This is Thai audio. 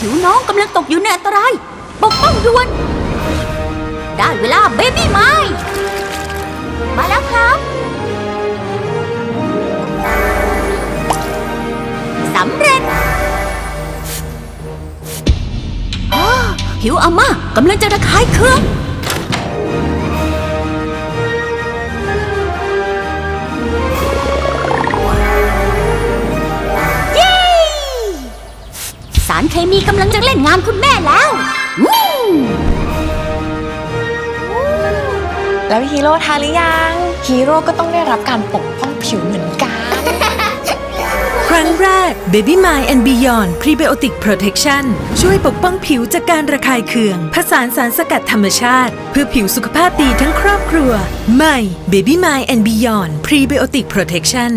ผิวน้องกำลังตกอยู่ในอันตราย ปกป้องด่วน ได้เวลาเบบี้ไม้มาแล้วครับ สำเร็จอ้อผิวอาม่ากำลังจะระคายเคือง สารเคมีกำลังจะเล่นงานคุณแม่แล้ววู้แล้วฮีโร่ทานหรือยังฮีโร่ก็ต้องได้รับการปกป้องผิวเหมือนกัน ครั้งแรก Baby m y and Beyond Prebiotic Protection ช่วยปกป้องผิวจากการระคายเคือง ผสานสารสกัดธรรมชาติ เพื่อผิวสุขภาพดีทั้งครอบครัว ใหม่ Baby m y and Beyond Prebiotic Protection